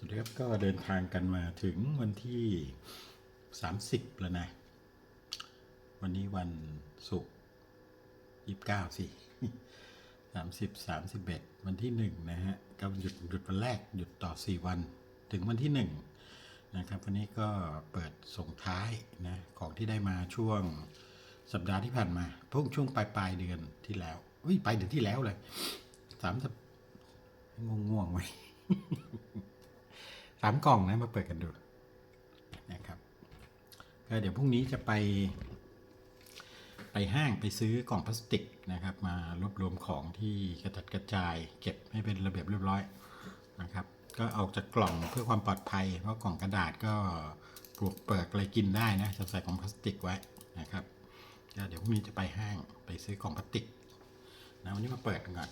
สวัสดีครับก็เดินทางกันมาถึงวันที่ 30 แล้วนะ วันนี้วันศุกร์29สิ30 31 วันที่ 1 นะฮะ ก็หยุดหยุดวันแรกหยุดต่อ 4 วัน ถึงวันที่ 1 นะครับ วันนี้ก็เปิดส่งท้ายนะ ของที่ได้มาช่วงสัปดาห์ที่ผ่านมาพิ่งช่วงปลายปลายเดือนที่แล้วอุ้ยปลายเดือนที่แล้วเลยสามสัปง่วงง่วงๆไหม สามกล่องนะมาเปิดกันดูนะครับก็เดี๋ยวพรุ่งนี้จะไป ไปห้างไปซื้อกล่องพลาสติกนะครับ มารวบรวมของที่กระจัดกระจาย เก็บให้เป็นระเบียบเรียบร้อยนะครับ ก็เอาจากกล่องเพื่อความปลอดภัย เพราะกล่องกระดาษก็ปลวกเปลือะไรกินได้นะจะใส่กล่องพลาสติกไว้นะครับก็เดี๋ยวพรุ่งนี้จะไปห้างไปซื้อกล่องพลาสติกนะวันนี้มาเปิดกันก่อน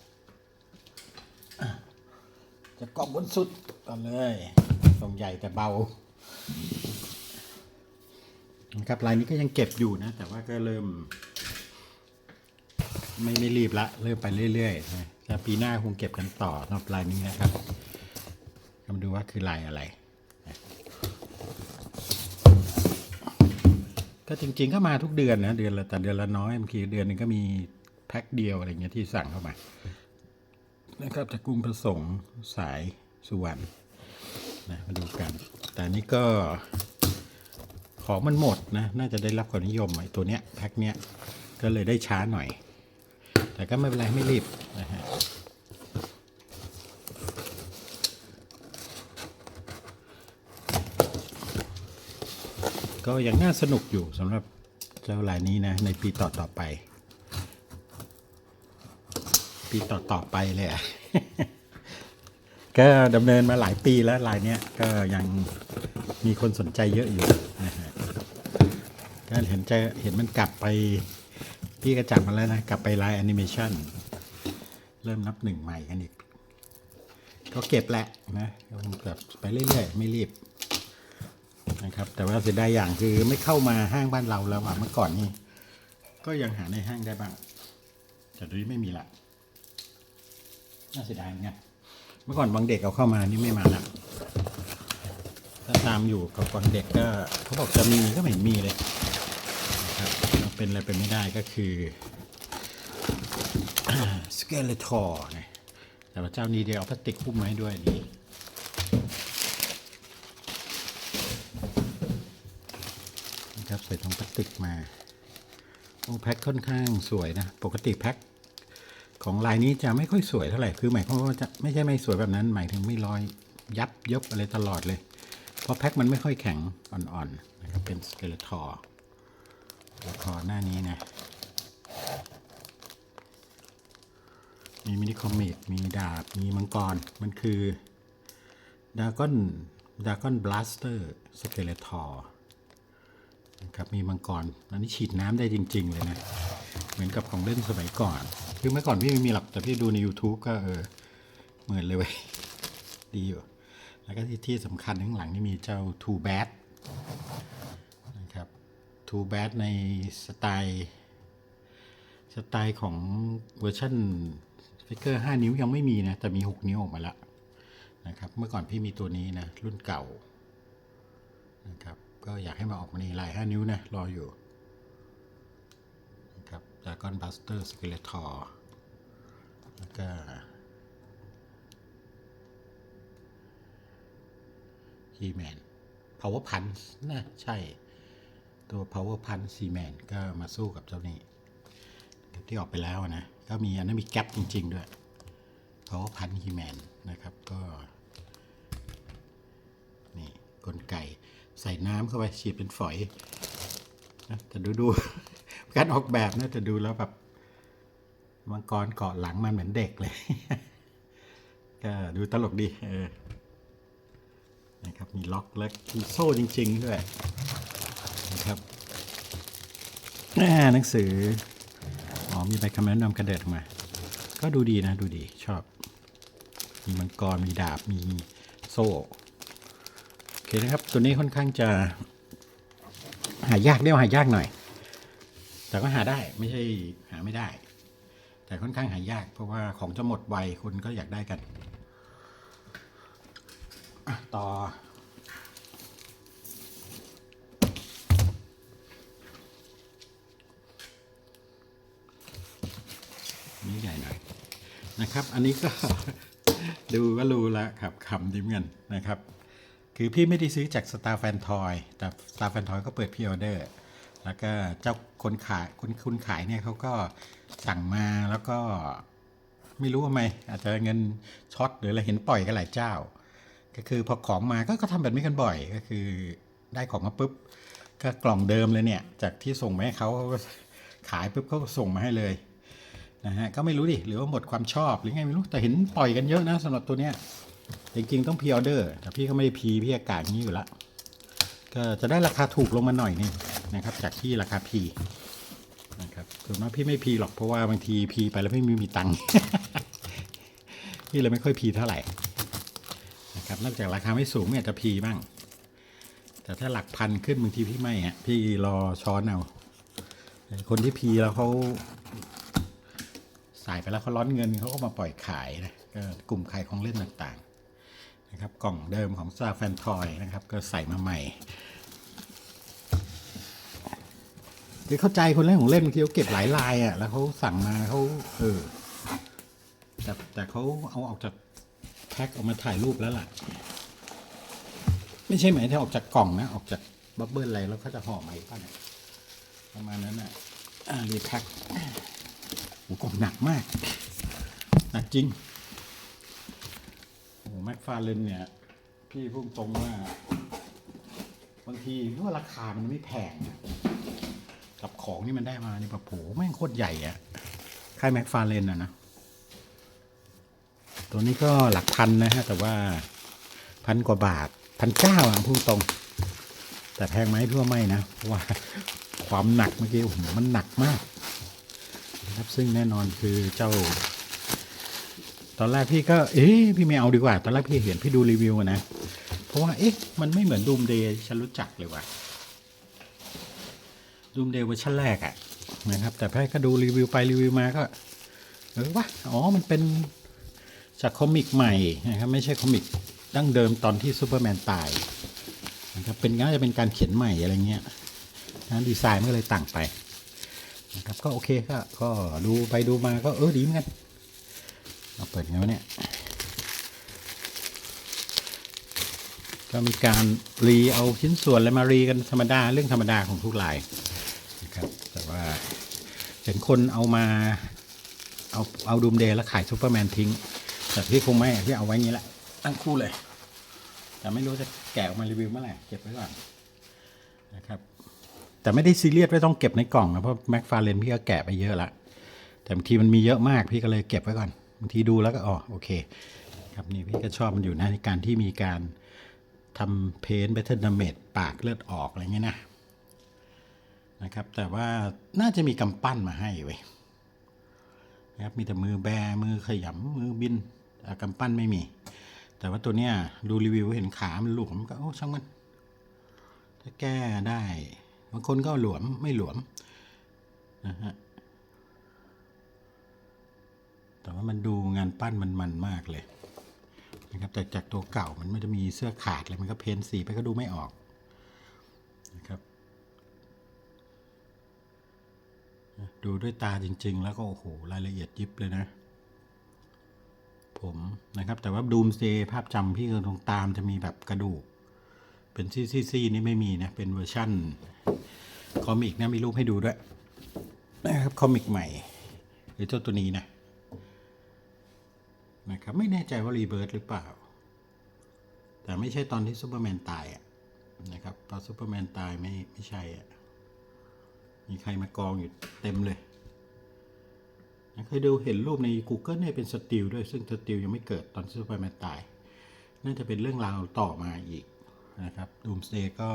จะกล่องบนสุดก่อนเลย กล่งใหญ่แต่เบานะครับลายนี้ก็ยังเก็บอยู่นะ แต่ว่าก็เริ่ม ไม่ไม่รีบละ เริ่มไปเรื่อยๆนะแต่ปีหน้าคงเก็บกันต่อสำหรับลายนี้นะครับมาดูว่าคือลายอะไร ก็จริงๆก็มาทุกเดือนนะเดือนละแต่เดือนละน้อยบางทีเดือนหนึงก็มีแพ็คเดียวอะไรเงี้ยที่สั่งเข้ามานะครับจากกรุงประสงค์สายสุวรรณ นะมาดูกัน แต่นี้ก็ของมันหมดนะ น่าจะได้รับความนิยมไอ้ตัวเนี้ยแพ็คเนี้ยก็เลยได้ช้าหน่อย แต่ก็ไม่เป็นไรไม่รีบนะฮะก็ยังน่าสนุกอยู่สำหรับเจ้ารายนี้นะ ในปีต่อต่อๆไป ปีต่อต่อๆไปเลยอะ ก็ดำเนินมาหลายปีแล้วลายเนี้ยก็ยังมีคนสนใจเยอะอยู่นะฮะก็เห็นจะเห็นมันกลับไปพี่ก็จับมาแล้วนะ กลับไปลายแอนิเมชันเริ่มนับหนึ่งใหม่กันอีก ก็เก็บแหละนะก็คงแบบไปเรื่อยๆ ไม่รีบนะครับ แต่ว่าเสียดายอย่างคือไม่เข้ามาห้างบ้านเราแล้วอะเมื่อก่อนนี่ก็ยังหาในห้างได้บ้างแต่ตอนนี้ไม่มีละน่าเสียดายเหมือนกัน เมื่อก่อนบางเด็กเอาเข้ามานี่ไม่มาละถ้าตามอยู่กับวังเด็กก็เขาบอกจะมีก็ไม่เห็นมีเลยนะครับเป็นอะไรเป็นไม่ได้ก็คือสเกเลทอร์นะแต่ว่าเจ้านี้เดียวเอาพลาสติกหุ้มมาให้ด้วยดีนะครับใส่ถุงพลาสติกมาโอ้แพ็คค่อนข้างสวยนะ ปกติแพ็ค ของลายนี้จะไม่ค่อยสวยเท่าไหร่คือหมายความว่าจะไม่ใช่ไม่สวยแบบนั้น หมายถึงไม่รอยยับยบอะไรตลอดเลย เพราะแพ็คมันไม่ค่อยแข็งอ่อนๆนะครับเป็นสเกเลทอร์ล้วก็หน้านี้นะมีมินิคอมิกมีดาบ มีมังกร มันคือดาก้อนดาก้อนบลัสเตอร์สเกเลทอร์นะครับมีมังกร อันนี้ฉีดน้ำได้จริง ๆ เลยนะ เหมือนกับของเล่นสมัยก่อน คือเมื่อก่อนพี่ไม่มีหรอกแต่พี่ดูใน YouTube ก็เออเหมือนเลยเว้ยดีอยู่ แล้วก็ที่ที่สำคัญข้างหลังนี่มีเจ้า Two Bad นะครับ Two Bad ในสไตล์สไตล์ของเวอร์ชันฟิกเกอร์ 5 นิ้วยังไม่มีนะ แต่มี 6 นิ้วออกมาแล้วนะครับ เมื่อก่อนพี่มีตัวนี้นะ รุ่นเก่านะครับ ก็อยากให้มาออกมาในลาย 5 นิ้วนะ รออยู่ ดากอนบัสเตอร์สเกเลทอร์แล้วก็ฮีแมน power punch นะใช่ ตัว power punch ซีแมนก็มาสู้กับเจ้านี้ที่ออกไปแล้วนะ ก็มีอันนั้นมีแก๊ปจริง ๆ ด้วย power punch ฮีแมนนะครับก็ นี่กลไกใส่น้ำเข้าไปฉีดเป็นฝอยนะแต่ดูดู การออกแบบนะแต่ดูแล้วแบบมังกรเกาะหลังมันเหมือนเด็กเลย ก็ดูตลกดีเออนะครับมีล็อกและมีโซ่จริง ๆ ด้วยนะครับหนังสืออ๋อมีใบคำแนะนำกระเด็ดมา ก็ดูดีนะดูดีชอบ มีมังกรมีดาบมีโซ่โอเคนะครับ ตัวนี้ค่อนข้างจะ หายากเรียกว่าหายากหน่อย แต่ก็หาได้ไม่ใช่หาไม่ได้ แต่ค่อนข้างหายาก เพราะว่าของจะหมดไวคนก็อยากได้กันต่อ นี่ใหญ่หน่อยนะครับ อันนี้ก็ดูก็รู้แล้วครับคำดิมกันนะครับ คือพี่ไม่ได้ซื้อจาก Star Fan Toy แต่ Star Fan Toy ก็เปิดพ r ออเดอร์ แล้วก็เจ้าคนขายคนคุณขายเนี่ยเขาก็สั่งมาแล้วก็ไม่รู้ว่าไมอาจจะเงินช็อตหรืออะไรเห็นปล่อยกันหลายเจ้า ก็คือพอของมาก็ก็ทำแบบนี้กันบ่อยก็คือได้ของมาปุ๊บก็กล่องเดิมเลยเนี่ย จากที่ส่งมาให้เขาเขาก็ขายปุ๊บเขาก็ส่งมาให้เลยนะฮะก็ไม่รู้ดิหรือว่าหมดความชอบหรือไงไม่รู้แต่เห็นปล่อยกันเยอะนะสำหรับตัวเนี้ยจริงๆต้องพ r ออเดอร์แต่พี่ก็ไม่ได้พีพี่อากาศนี้อยู่ละก็จะได้ราคาถูกลงมาหน่อยนึง นะครับ จากที่ราคาพีนะครับส่วนมากพี่ไม่พีหรอกเพราะว่าบางทีพีไปแล้วไม่มีมีตังค์พี่เลยไม่ค่อยพีเท่าไหร่นะครับนอกจากราคาไม่สูงเนี่ยจะพีบ้าง แต่ถ้าหลักพันขึ้นบางทีพี่ไม่อะพี่รอช้อนเอาคนที่พีแล้วเขาสายไปแล้วเขาร้อนเงินเขาก็มาปล่อยขายนะก็กลุ่มขายของเล่นต่างๆนะครับกล่องเดิมของซาแฟนทอยนะครับก็ใส่มาใหม่ คือเข้าใจคนเล่นของเล่นบางทีเขาเก็บหลายลายอะแล้วเขาสั่งมาเขาเออแต่แต่เขาเอาออกจากแพ็คออกมาถ่ายรูปแล้วล่ะ ไม่ใช่หมายถึงออกจากกล่องนะ ออกจากบับเบิ้ลอะไรแล้วเขาจะห่อใหม่ป่ะเนี่ยประมาณนั้นน่ะอ่ารีแพ็คโอ้กล่องหนักมาก หนักจริงโอ้แม็กฟาเลนเนี่ย พี่พูดตรงว่าบางทีเพราะว่าราคามันไม่แพงอะ ของที่มันได้มานี่แบบโหแม่งโคตรใหญ่อะค่ายแม็กฟาเลนอะนะ ตัวนี้ก็หลักพันนะฮะ แต่ว่าพันกว่าบาทพันเก้าอะพูดตรง แต่แพงไหมพี่วไม่นะ เพราะว่าความหนักเมื่อกี้โอ้โหมันหนักมากนะครับซึ่งแน่นอนคือเจ้า ตอนแรกพี่ก็ เอ๊ะพี่ไม่เอาดีกว่า ตอนแรกพี่เห็นพี่ดูรีวิวนะ เพราะว่าเอ๊ะมันไม่เหมือนดูมเดย์ฉันรู้จักเลยว่ะ ดูมเดย์เวอร์ชันแรกอะนะครับ แต่พี่ก็ดูรีวิวไปรีวิวมาก็เออวะอ๋อ มันเป็นจากคอมิกใหม่นะครับ ไม่ใช่คอมิกดั้งเดิมตอนที่ซูเปอร์แมนตายนะครับเป็นน่าจะเป็นการเขียนใหม่อะไรเงี้ยนะดีไซน์มันก็เลยต่างไปนะครับก็โอเคก็ก็ดูไปดูมาก็เออดีเหมือนกันเราเปิดไงวะเนี่ยก็มีการรีเอาชิ้นส่วนอะไรมารีกันธรรมดาเรื่องธรรมดาของทุกลาย เห็นคนเอามาเอาเอาดูมเดย์แล้วขายซูเปอร์แมนทิ้ง แต่พี่คงไม่พี่เอาไว้งี้แหละ ตั้งคู่เลย แต่ไม่รู้จะแกะออกมารีวิวเมื่อไหร่เก็บไว้ก่อนนะครับ แต่ไม่ได้ซีเรียสไม่ต้องเก็บในกล่องนะเพราะแม็กฟาเรนพี่ก็แกะไปเยอะละแต่บางทีมันมีเยอะมากพี่ก็เลยเก็บไว้ก่อนบางทีดูแล้วก็อ๋อโอเค ครับนี่พี่ก็ชอบมันอยู่นะในการที่มีการทำเพนเบทเทิลดาเมจปากเลือดออกอะไรเงี้ยนะ นะครับ แต่ว่าน่าจะมีกำปั้นมาให้เว้ยนะครับมีแต่มือแบมือขยำมือบินกำปั้นไม่มี แต่ว่าตัวเนี้ยดูรีวิวเห็นขามันหลวมก็โอ้ช่างมันถ้าแก้ได้บางคนก็หลวมไม่หลวมนะฮะแต่ว่ามันดูงานปั้นมันมันมากเลยนะครับแต่จากตัวเก่ามันไม่จะมีเสื้อขาดเลยมันก็เพ้นสีไปก็ดูไม่ออกนะครับ ดูด้วยตาจริง ๆ แล้วก็โอ้โหรายละเอียดยิบเลยนะ ผมนะครับแต่ว่าดูมเ a ย์ภาพจำพี่คือตรงตามจะมีแบบกระดูก เป็นซี่ๆนี่ไม่มีนะ เป็นเวอร์ชั่นคอมิกนะมีรูปให้ดูด้วยนะครับคอมิกใหม่ หรือเจ้าตัวนี้นะนะครับไม่แน่ใจว่ารีเบิร์ h หรือเปล่า แต่ไม่ใช่ตอนที่ซูเปอร์แมนตายอะนะครับตอนซูเปอร์แมนตายไม่ไม่ใช่อะ มีใครมากองอยู่เต็มเลยเคยดูเห็นรูปใน Google เนี่ยเป็นสติลด้วยซึ่งสติลยังไม่เกิดตอนซูเปอร์แมนตาย น่าจะเป็นเรื่องราวต่อมาอีกนะครับดูมสเตย์ก็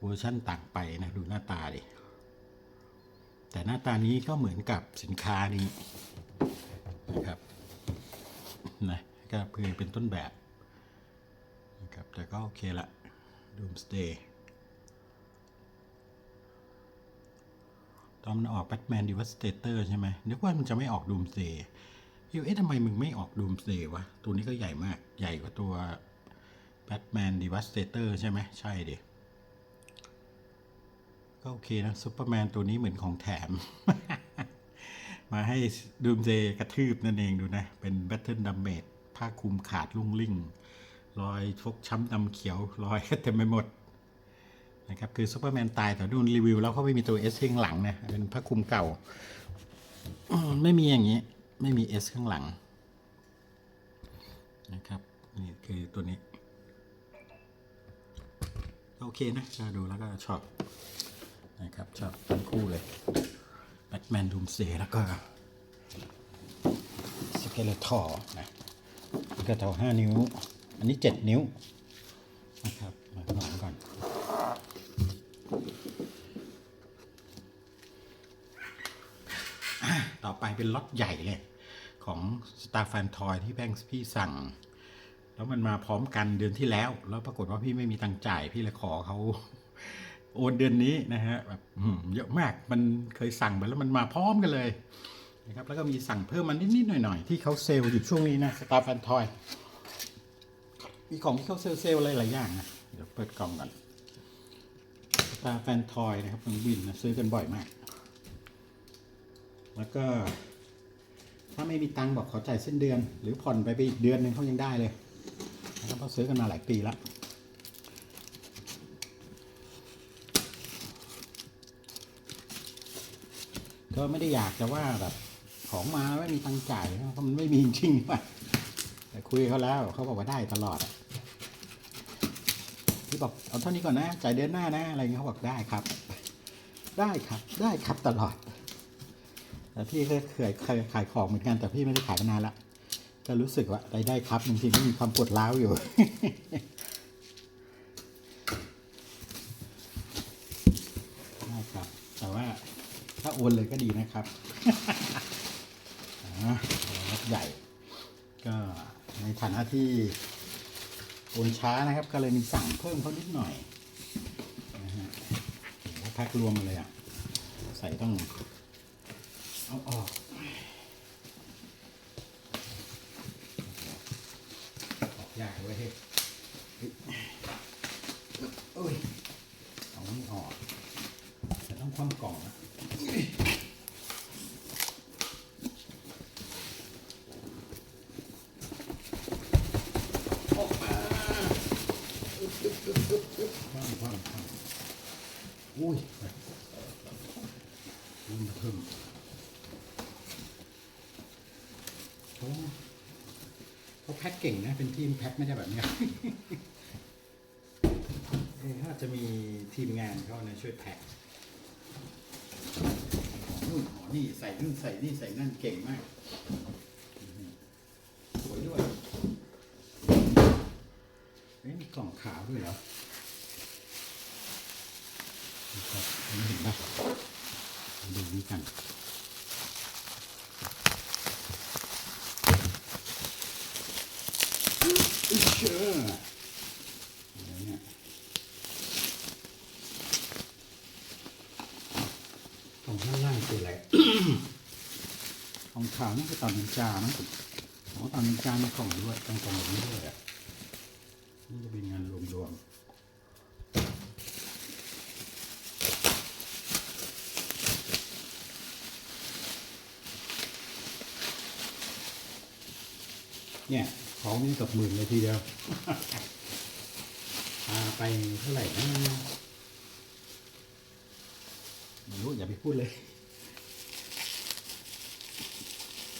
เวอร์ชั่นต่างไปนะดูหน้าตาดิแต่หน้าตานี้ก็เหมือนกับสินค้านี้นะครับนะก็เพื่อเป็นต้นแบบนะครับแต่ก็โอเคละดูมสเตย์ ตอนมันออกแบทแมนดีวัสเตเตอร์ใช่ไหมนึกว่ามันจะไม่ออกดูมเ a ย์พี่ว่าเอ๊ะทำไมมึงไม่ออกดูมเ a ย์วะ ตัวนี้ก็ใหญ่มาก ใหญ่กว่าตัว Batman Devastator ใช่ไหมใช่ดิก็โอเคนะซูเปอร์แมนตัวนี้เหมือนของแถม มาให้ดูมเ y กระทืบนั่นเองดูนะ เป็น Battle Damage ผ้าคลุมขาดลุ่งลิ่ง รอยฟกช้ำดำเขียว รอยเต็มไปหมด นะครับคือซูเปอร์แมนตายแต่ดูรีวิวแล้วเขาไม่มีตัว S ข้างหลังนะเป็นผ้าคลุมเก่า ไม่มีอย่างนี้ ไม่มี S ข้างหลังนะครับนี่คือตัวนี้ โอเคนะก็ดูแล้วก็ชอบนะครับชอบทั้งคู่เลยแบทแมนดูมเซแล้วก็สเกเลทอร์นะสเกเลทอร์ห้านิ้ว อันนี้เจ็ดนิ้วนะครับมาลองก่อน อะต่อไป เป็นล็อตใหญ่เลย ของ Star Fan Toy ที่แป้งพี่สั่ง แล้วมันมาพร้อมกันเดือนที่แล้ว แล้วปรากฏว่าพี่ไม่มีตังจ่ายพี่เลยขอเขาโอนเดือนนี้นะฮะแบบเยอะมากมันเคยสั่งไปแล้วมันมาพร้อมกันเลยนะครับแล้วก็มีสั่งเพิ่มมันนิดๆหน่อยๆ ที่เขาเซลล์อยู่ช่วงนี้นะสตาร์ฟันทอยมีของที่เขาเซลล์เซลล์อะไรหลายอย่างนะเดี๋ยวเปิดกล่องก่อนสตาร์แฟนทอยนะครับน้องวินนะซื้อกันบ่อยมาก แล้วก็ ถ้าไม่มีตังค์บอกขอจ่ายเส้นเดือน หรือผ่อนไปไปอีกเดือนหนึ่งเขายังได้เลยนะครับเพราะซื้อกันมาหลายปีแล้วก็ไม่ได้อยากจะว่าแบบของมาไม่มีตังค์จ่ายเพราะมันไม่มีจริงๆว่ะแต่คุยกับเขาแล้วเขาบอกว่าได้ตลอดที่บอกเอาเท่านี้ก่อนนะจ่ายเดือนหน้านะอะไรเงี้ยเขาบอกได้ครับ ได้ครับได้ครับตลอด แต่พี่ก็เคยขายของเหมือนกันแต่พี่ไม่ได้ขายมานานละก็รู้สึกว่าได้ได้ครับจริงๆก็มีความปวดร้าวอยู่ได้ครับ แต่ว่าถ้าโอนเลยก็ดีนะครับอ่ารถใหญ่ ก็ในฐานะที่โอนช้านะครับ ก็เลยมีสั่งเพิ่มเขานิดหน่อยนะฮะโอ้โหแพ็ครวมมาเลยอะ ใส่ต้อง เอาออกออกยากเลยเฮ้ยเอ้ยเอาไม่ออกแต่ต้องคว่ำกล่องนะออกมาอึ๊บอึ๊บอึ๊บอึ๊บอึ๊บคว่ำคว่ำคว่ำอุ้ยเริ่มเพิ่ม โอ้ เขาแพ็คเก่งนะ เป็นทีมแพ็คไม่ได้แบบเนี้ยเอ๊ะถ้าจะมีทีมงานเขานะช่วยแพ็คนู่นอ๋อนี่ใส่นู่นใส่นี่ใส่นั่นเก่งมาก สวยด้วยเอ๊ะมีกล่องขาวด้วยเหรอนะครับเห็นปะดูนี่กัน อุ๊ยเชื่ออะไรเนี่ยของข้างล่างคืออะไร ของขาว นี่คือตอนนินจานะของตอนนินจาในกล่องด้วยตรงกล่องแบบนี้ด้วยอะนี่จะเป็นงานรวมๆเนี่ยของนี่กับหมื่นเลยทีเดียวพาไปเท่าไหร่นะไม่รู้อย่าไปพูดเลยเอ่อ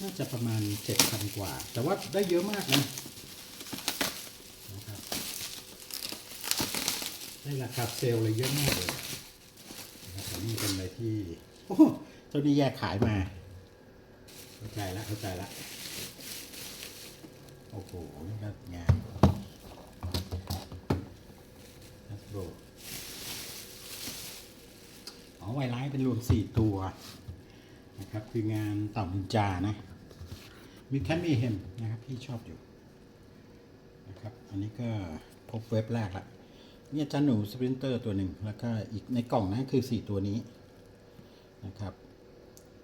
น่าจะประมาณเจ็ดพันกว่า แต่ว่าได้เยอะมากนะนะครับได้ราคาเซลล์เลยเยอะมากเลยนะครับนี่เป็นอะไรที่ โอ้โหเจ้านี้แยกขายมา เข้าใจแล้วเข้าใจแล้วโอ้โหนี่ก็งานนัสโบอ๋อไวไลท์เป็นรวมสี่ตัว นะครับคืองานเต่านินจานะมีแคมมีเฮมนะครับที่ชอบอยู่นะครับอันนี้ก็พบเว็บแรกละมีอาจารย์หนูสปรินเตอร์ตัวหนึ่งแล้วก็อีกในกล่องนั้นคือ 4 ตัวนี้นะครับ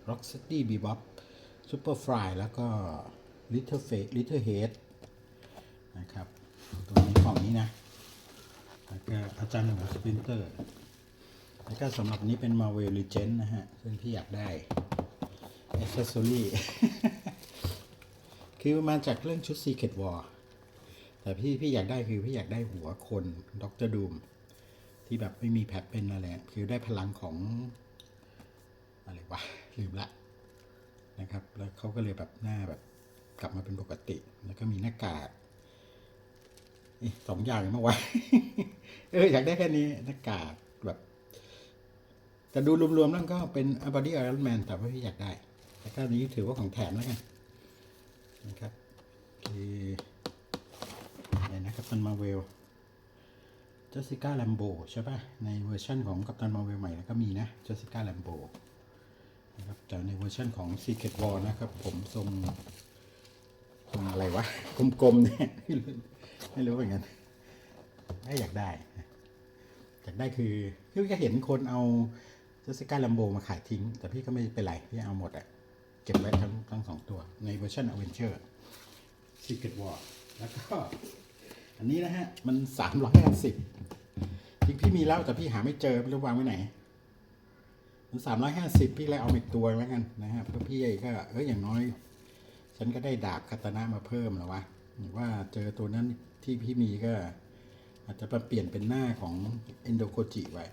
r o c k s t y Bebop Superfly แล้วก็ Little Face Little Head นะครับ ตัวนี้กล่องนี้นะ แล้วก็อาจารย์หนูสปรินเตอร์ แล้วก็สำหรับนี้เป็น Marvel Legend นะฮะ ซึ่งพี่อยากได้ accessory คือมาจากเรื่องชุด Secret War แต่พี่พี่อยากได้คือพี่อยากได้หัวคนด็อกเตอร์ดูมที่แบบไม่มีแผลเป็นอะไรคือได้พลังของ อะไรวะ ลืมละนะครับ แล้วเขาก็เลยแบบหน้าแบบกลับมาเป็นปกติ แล้วก็มีหน้ากากสองอย่างเมื่อวะเอออยากได้แค่นี้หน้ากาก แต่ดูรวมๆแล้วก็เป็นอบอดี้ไอรอนแมนแต่ว่าพี่อยากได้ แต่ก็อันนี้ถือว่าของแถมแล้วกันนะครับคืออะไรนะกัปตันมาเวลจสสิก้าแลมโบใช่ป่ะ ในเวอร์ชันของกัปตันมาเวลใหม่แล้วก็มีนะจสสิก้าแลมโบนะครับแต่ในเวอร์ชันของ Secret War นะครับ ผมทรงทรงอะไรวะกลมๆเนี่ยไม่รู้ไม่รู้เหมือนกันไม่อยากได้อยากได้คือคือจะเห็นคนเอา เจสสิก้าลัมโบมาขายทิ้ง แต่พี่ก็ไม่เป็นไร พี่เอาหมดอะเก็บไว้ทั้งทั้งสองตัว ในเวอร์ชันอเวนเจอร์ Secret War แล้วก็ อันนี้นะฮะ มันสามร้อยห้าสิบจริงพี่มีแล้วแต่พี่หาไม่เจอไม่รู้วางไว้ไหน มันสามร้อยห้าสิบพี่เลยเอาอีกตัวแล้วกันนะฮะเพราะพี่ก็เอออย่างน้อย ฉันก็ได้ดาบคาตานะมาเพิ่มแล้ววะหรือว่าเจอตัวนั้นที่พี่มีก็ อาจจะมาเปลี่ยนเป็นหน้าของ e n d o k o j i ไว้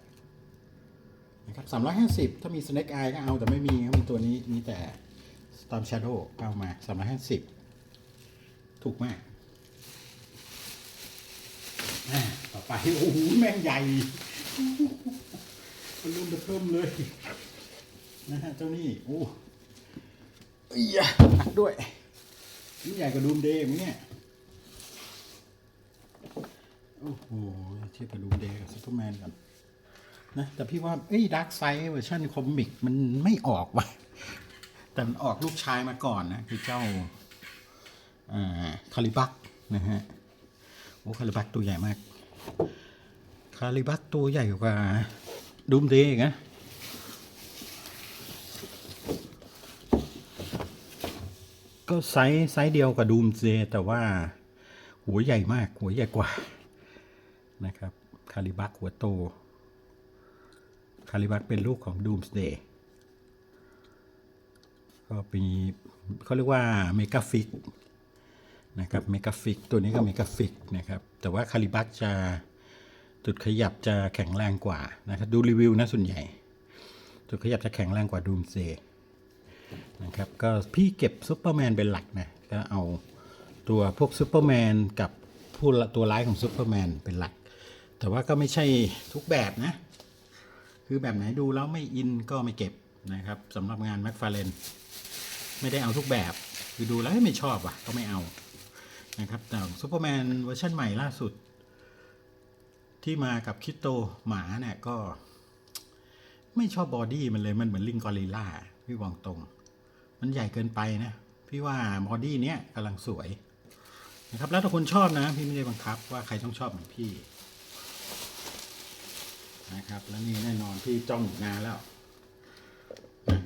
นะครับ350ถ้ามี Snake Eye ก็เอาแต่ไม่มีครับมีตัวนี้มีแต่ Storm Shadow เอามา350ถูกมากอ่าต่อไปโอ้โหแม่งใหญ่มันริ่มจะเพิ่มเลย นะฮะเจ้านี่โอ้ยหนักด้วยนี่ใหญ่กว่าดูมเดย์มั้งเนี่ยโอ้โหเทียบกับดูมเดย์กับซูเปอร์แมนกัน นะแต่พี่ว่าเอ้ดาร์กไซด์เวอร์ชันคอมิกมันไม่ออกว่ะแต่มันออกลูกชายมาก่อนนะ คือเจ้าคาริบักนะฮะโอ้คาริบักตัวใหญ่มาก คาริบักตัวใหญ่กว่าดูมเดย์อีกนะก็ไซส์ไซส์เดียวกับดูมเ a y แต่ว่าหัวใหญ่มากหัวใหญ่กว่านะครับ คาริบักหัวโตาริบักเป็นลูกของดูมสเ a y ก็มีเขาเรียกว่าเมกาฟิกนะครับเมกาฟิกตัวนี้ก็เมกาฟิกนะครับ แต่ว่าคาริบักจะจุดขยับจะแข็งแรงกว่านะครับดูรีวิวนะส่วนใหญ่ จุดขยับจะแข็งแรงกว่าดูมเ a y นะครับก็พี่เก็บซูเปอร์แมนเป็นหลักนะก็เอาตัวพวกซูเปอร์แมนกับผู้ตัวร้ายของซูเปอร์แมนเป็นหลัก แต่ว่าก็ไม่ใช่ทุกแบบนะ คือแบบไหนดูแล้วไม่อินก็ไม่เก็บนะครับสำหรับงานแม็กฟาเลนไม่ได้เอาทุกแบบ คือดูแล้วไม่ชอบอะก็ไม่เอานะครับแต่ซูเปอร์แมนเวอร์ชันใหม่ล่าสุด ที่มากับคิโตหมาเนี่ยก็ ไม่ชอบบอดี้มันเลยมันเหมือนลิงกอริลล่าพี่วางตรง มันใหญ่เกินไปนะ พี่ว่าบอดี้เนี้ยกำลังสวยนะครับแล้วถ้าคนชอบนะ พี่ไม่ได้บังคับว่าใครต้องชอบเหมือนพี่ นะครับ แล้วนี่แน่นอนพี่จ้องนานแล้วนะ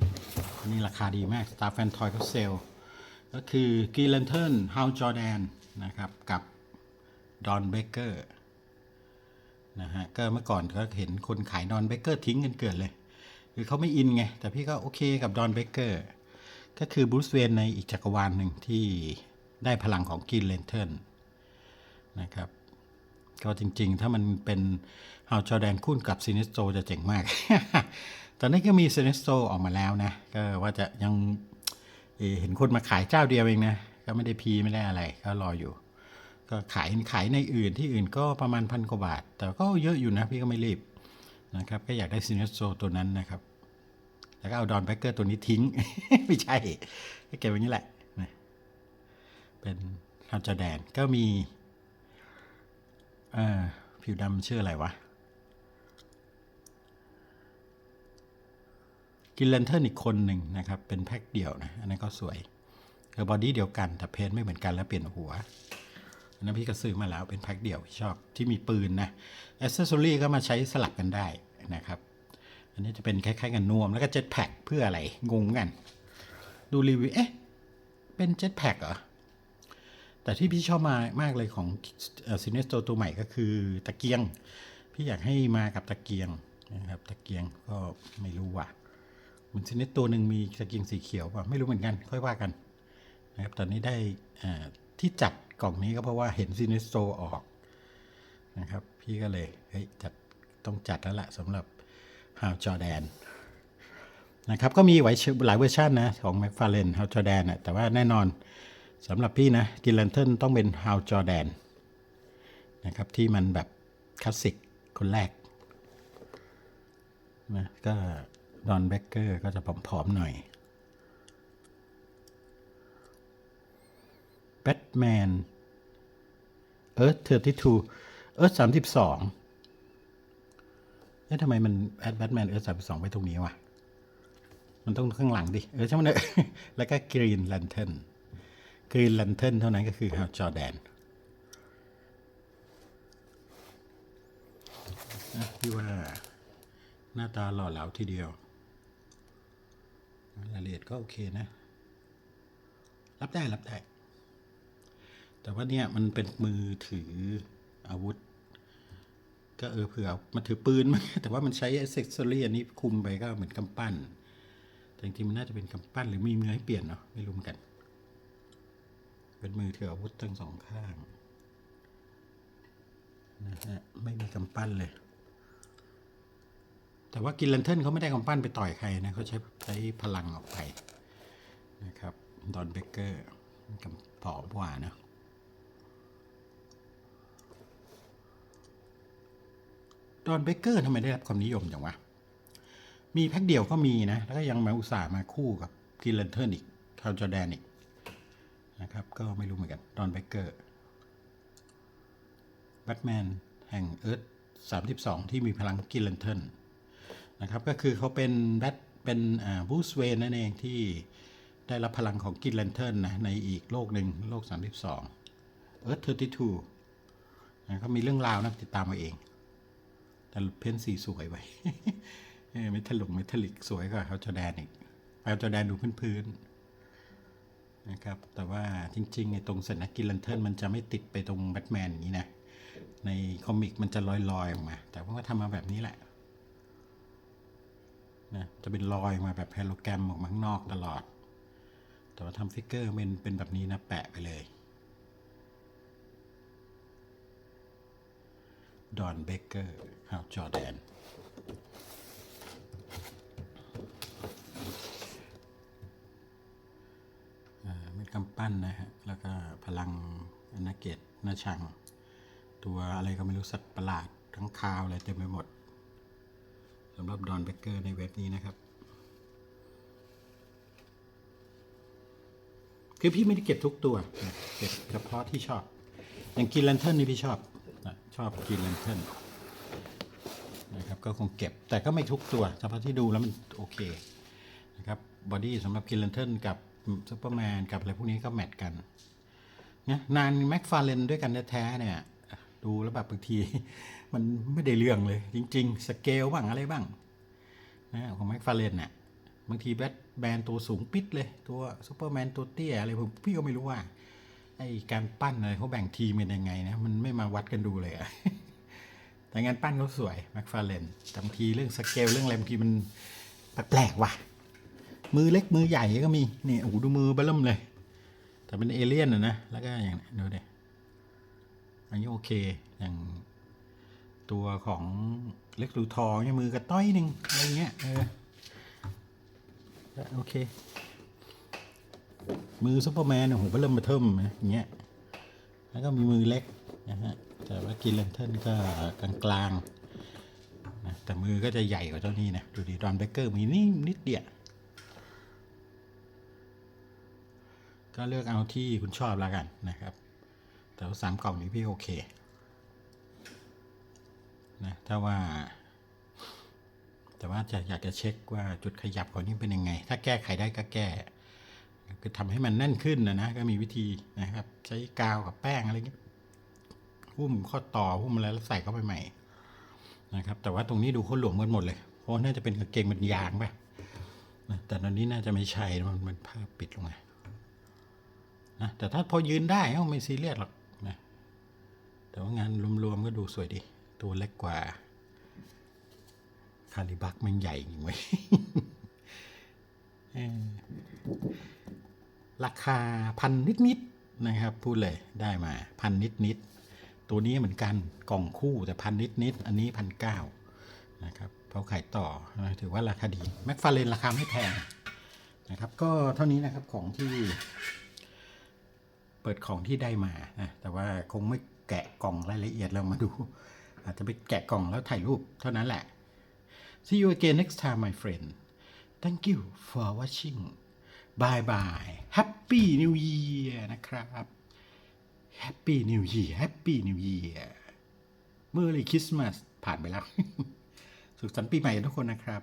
อันนี้ราคาดีมาก Star Fan Toy เขาเซลก็คือ g r e e Lantern House Jordan นะครับกับ Don Baker นะฮะก็เมื่อก่อนก็เห็นคนขายดอนเบเกอร์ทิ้งกันเกิดเลย คือเขาไม่อินไง แต่พี่ก็โอเคกับดอนเบเกอร์ก็คือบรูซเวนในอีกจักรวาลหนึ่งที่ได้พลังของกินเลนเทิร์นนะครับ ก็จริงๆ ถ้ามันเป็นฮาวจอแดนคู่กับซินิสโตจะเจ๋งมาก ตอนนี้ก็มีซินิสโตออกมาแล้วนะ ก็ว่าจะยังเเห็นคนมาขายเจ้าเดียวเองนะ ก็ไม่ได้พีไม่ได้อะไร ก็รออยู่ ก็ขายขายในอื่นที่อื่นก็ประมาณพันกว่าบาท แต่ก็เยอะอยู่นะพี่ก็ไม่รีบนะครับก็อยากได้ซินเนสโซตัวนั้นนะครับ แล้วก็เอาดอนแบเกอร์ตัวนี้ทิ้ง ไม่ใช่ก็เก็บไว้นี้แหละนะเป็นฮาวจาแดนก็มี อ่อผิวดำชื่ออะไรวะ กินเลนเทอร์อีกคนหนึ่งนะครับ เป็นแพ็คเดี่ยวนะ อันนั้นก็สวยคือบอดี้เดียวกันแต่เพนไม่เหมือนกันแล้วเปลี่ยนหัวอันนั้นพี่ก็ซื้อมาแล้วเป็นแพ็คเดี่ยวที่ชอบที่มีปืนนะแอ c เซสซอรี่ก็มาใช้สลับกันได้นะครับ อันนี้จะเป็นคล้ายๆกันนวมแล้วก็เจ็ตแพ็คเพื่ออะไรงงกัน ดูรีวิวเอ๊ะเป็นเจ็ตแพ็คเหรอ แต่ที่พี่ชอบมามากเลยของซินเนสโตตัวใหม่ก็คือตะเกียง พี่อยากให้มากับตะเกียงนะครับตะเกียงก็ไม่รู้ว่ะมันซินเนสตัวหนึ่งมีตะเกียงสีเขียวป่ะไม่รู้เหมือนกัน ค่อยว่ากันนะครับตอนนี้ได้ที่จัดกล่องนี้ก็เพราะว่าเห็นซินเนสโตออกนะครับพี่ก็เลยเฮ้ยจัดต้องจัดแล้วละสำหรับฮาวจอแดนนะครับก็มีไว้หลายเวอร์ชันนะของ m c f a r l a n e How Jordan นะแต่ว่าแน่นอน สำหรับพี่นะกิน l a n t e r n ต้องเป็น How Jordan นะครับที่มันแบบคลาสสิกคนแรกนะก็ดอนเบเกอร์ก็จะผอมๆหน่อยแบทแมนเอิร์ธเทอร์ที่ทูเอิร์ธสามสิบสองเอ๊ะทำไมมันแอดแบทแมนเอิร์ธสามสิบสองไปตรงนี้วะ มันต้องข้างหลังดิ เออใช่ไหมเนี่ยแล้วก็กรีน l ลนเทน กรีน l ลนเทนเท่านั้นก็คือฮาวจอแดนพี่ว่าหน้าตาหล่อเหลาทีเดียว รายละเอียดก็โอเคนะ รับได้รับได้ แต่ว่าเนี่ยมันเป็นมือถืออาวุธ ก็เออเผื่อมันถือปืนมั้งแต่ว่ามันใช้อ c เซ s ซอรี่อันนี้คุมไปก็เหมือนกำปั้น แต่จริงๆมันน่าจะเป็นกำปั้นหรือมีมือให้เปลี่ยนเนาะไม่รู้เหมือนกัน เป็นมือถืออาวุธทั้งสองข้างนะฮะไม่มีกำปั้นเลย แต่ว่ากินลันเทิลเขาไม่ได้กำปั้นไปต่อยใครนะเขาใช้ใช้พลังออกไปนะครับดอนเบเกอร์กำผอมกว่านะดอนเบเกอร์ทำไมได้รับความนิยมจังวะ มีแพ็คเดียวก็มีนะ แล้วก็ยังมาอุตส่าห์มาคู่กับกินเลนเทิร์นอีกคาวจอแดนอีก นะครับ ก็ไม่รู้เหมือนกันดอนเบเกอร์แบทแมนแห่งเอิร์ธ32 ที่มีพลังกินเลนเทิร์นนะครับก็คือเขาเป็นแบทเป็นอ่าบูสเวนนั่นเองที่ได้รับพลังของกินเลนเทิร์นนะในอีกโลกหนึ่งโลก 32 เอิร์ธ32นะเขามีเรื่องราวนะติดตามมาเอง แต่เพ้นสีสวยไว้เมทัลลงเมทัลลิกสวยกว่าเขาจอแดนอีกเขาจอแดนดูพื้นๆ นะครับ แต่ว่าจริงๆไอ้ตรงสัญลักกินลันเทิร์นมันจะไม่ติดไปตรงแบทแมนอย่างนี้นะ ในคอมิกมันจะลอยๆออกมา แต่ว่าก็ทำมาแบบนี้แหละนะจะเป็นรอยมาแบบแฮโลแกรมออกมาข้างนอกตลอด แต่ว่าทำฟิกเกอร์เป็นเป็นแบบนี้นะแปะไปเลย ดอนเบเกอร์ฮาวจอแดน อ่าเป็น กำปั้นนะฮะ แล้วก็พลังอนาเกตนาชัง ตัวอะไรก็ไม่รู้สัตว์ประหลาดทั้งคาวอะไรเต็มไปหมดสำหรับดอนเบเกอร์ในเว็บนี้นะครับ คือพี่ไม่ได้เก็บทุกตัว เก็บเฉพาะที่ชอบ อย่างกิน l ลนเทิร์นนี่พี่ชอบ ชอบกิน l ลนเทิร์นนะครับก็คงเก็บแต่ก็ไม่ทุกตัวเฉพาะที่ดูแล้วมันโอเคนะครับบอดี้สำหรับกิน l ลนเทิร์นกับ ซูเปอร์แมนกับอะไรพวกนี้ก็แมทกันเนะนานแม็กฟาเลนด้วยกันแท้ๆเนี่ย ดูแล้วแบบบางที มันไม่ได้เรื่องเลย จริง ๆ สเกลบ้างอะไรบ้างนะของแม็กฟาเลนเนี่ยบางทีแบทแบนตัวสูงปิดเลย ตัวซูเปอร์แมนตัวเตี้ยอะไรผมพี่ก็ไม่รู้ว่าไอการปั้นอะไรเขาแบ่งทีมเป็นยังไงนะ มันไม่มาวัดกันดูเลยอะแต่งานปั้นเขาสวยแม็กฟาเลนแต่บางทีเรื่องสเกลเรื่องอะไรบางทีมันแปลกๆว่ะ มือเล็กมือใหญ่ก็มีนี่โอ้โหดูมือเบิ่มเลย แต่เป็นเอเลี่ยนนะนะแล้วก็อย่างดูดิอันนี้โอเคอย่างตัวของเล็กรูทอร์เนี่ยมือกระต้อยหนึ่งอะไรเงี้ยเออโอเค มือซูเปอร์แมนโอ้โหเริ่มมาเทิมนะอย่างเงี้ยแล้วก็มีมือเล็กนะฮะแต่ว่ากินเลนเทิลก็กลางๆนะแต่มือก็จะใหญ่กว่าเจ้านี้นะดูดิดอนเบเกอร์มีนี่นิดเดียว ก็เลือกเอาที่คุณชอบแล้วกันนะครับ แต่ว่าสามกล่องนี้พี่โอเคนะถ้าว่า แต่ว่าจะอยากจะเช็คว่าจุดขยับของนี่เป็นยังไง ถ้าแก้ไขได้ก็แก้ คือทำให้มันแน่นขึ้นนะนะ ก็มีวิธีนะครับ ใช้กาวกับแป้งอะไรเงี้ยหุ้มข้อต่อหุ้มอะไรแล้วใส่เข้าไปใหม่นะครับ แต่ว่าตรงนี้ดูเขาหลวมกันหมดเลย เพราะน่าจะเป็นกางเกงเป็นยางไปนะแต่ตอนนี้น่าจะไม่ใช่มันมันผ้าปิดลงมา นะแต่ถ้าพอยืนได้ก็ไม่ซีเรียสหรอกนะแต่ว่างานรวมๆก็ดูสวยดี ตัวเล็กกว่า คาลิบักมันใหญ่จริงเว้ราคาพันนิดๆนะครับ พูดเลยได้มาพันนิดๆ ตัวนี้เหมือนกันกล่องคู่แต่พันนิดๆ อันนี้พันเก้านะครับเขาขายต่อถือว่าราคาดีแม็กฟาเรนราคาไม่แพงนะครับ ก็เท่านี้นะครับของที่ เปิดของที่ได้มานะแต่ว่าคงไม่แกะกล่องรายละเอียดเรามาดู อาจจะไปแกะกล่องแล้วถ่ายรูปเท่านั้นแหละ See you again next time my friend Thank you for watching Bye bye Happy New Year นะครับ Happy New Year Happy New Year Merry Christmas ผ่านไปแล้ว สุขสันต์ปีใหม่ทุกคนนะครับ